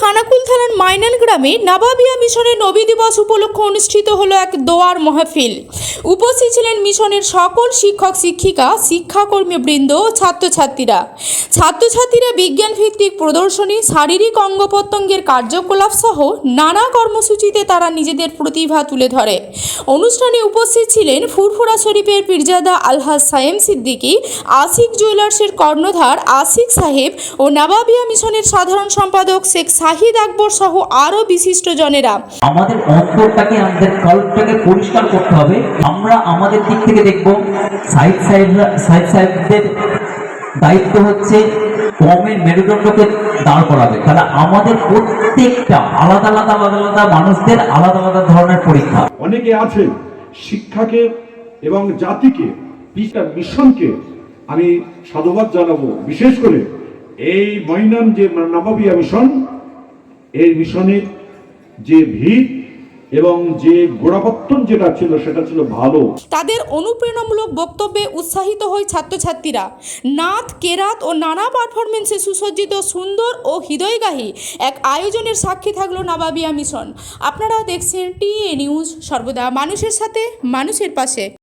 খানাকুল থানার মাইনাল গ্রামে নাবাবিয়া মিশনের নবী দিবস উপলক্ষে অনুষ্ঠিত হলো এক দোয়ার মাহফিল। উপস্থিত ছিলেন মিশনের সকল শিক্ষক, শিক্ষিকা, শিক্ষাকর্মী বৃন্দ ছাত্রছাত্রীরা। ছাত্রছাত্রীরা বিজ্ঞান ভিত্তিক প্রদর্শনী, শারীরিক অঙ্গ প্রত্যঙ্গের কার্যকলাপ সহ নানা কর্মসূচিতে তারা নিজেদের প্রতিভা তুলে ধরে। অনুষ্ঠানে উপস্থিত ছিলেন ফুরফুরা শরীফের পীরজাদা আলহাজ সায়েম সিদ্দিকী, আশিক জুয়েলার্সের কর্ণধার আশিক সাহেব ও নাবাবিয়া মিশনের সাধারণ সম্পাদক শেখ শাহিদ আকবর সহ আরও বিশিষ্টজনেরা আমাদের অন্তরটাকে আমাদের কল্পটাকে পরিষ্কার করতে হবে। আমরা আমাদের দিক থেকে দেখব সাইড সাহেব সাইড সাহেবদের দায়িত্ব হচ্ছে কমের মেরুদণ্ডকে দাঁড় করাবে। তাহলে আমাদের প্রত্যেকটা আলাদা আলাদা আলাদা আলাদা মানুষদের আলাদা আলাদা ধরনের পরীক্ষা। অনেকে আছেন শিক্ষাকে এবং জাতিকে মিশনকে আমি সাধুবাদ জানাব। বিশেষ করে এই মৈনান যে নবাবিয়া মিশন এই মিশনের যে ভিত এবং যে গোড়াপত্তন যেটা ছিল, সেটা ছিল ভালো। তাদের অনুপ্রেরণামূলক বক্তব্যে উৎসাহিত হয় ছাত্রছাত্রীরা। নাথ, কেরাত ও নানা পারফরমেন্সে সুসজ্জিত, সুন্দর ও হৃদয়গাহী এক আয়োজনের সাক্ষী থাকল নাবাবিয়া মিশন। আপনারা দেখছেন টিএ নিউজ, সর্বদা মানুষের সাথে, মানুষের পাশে।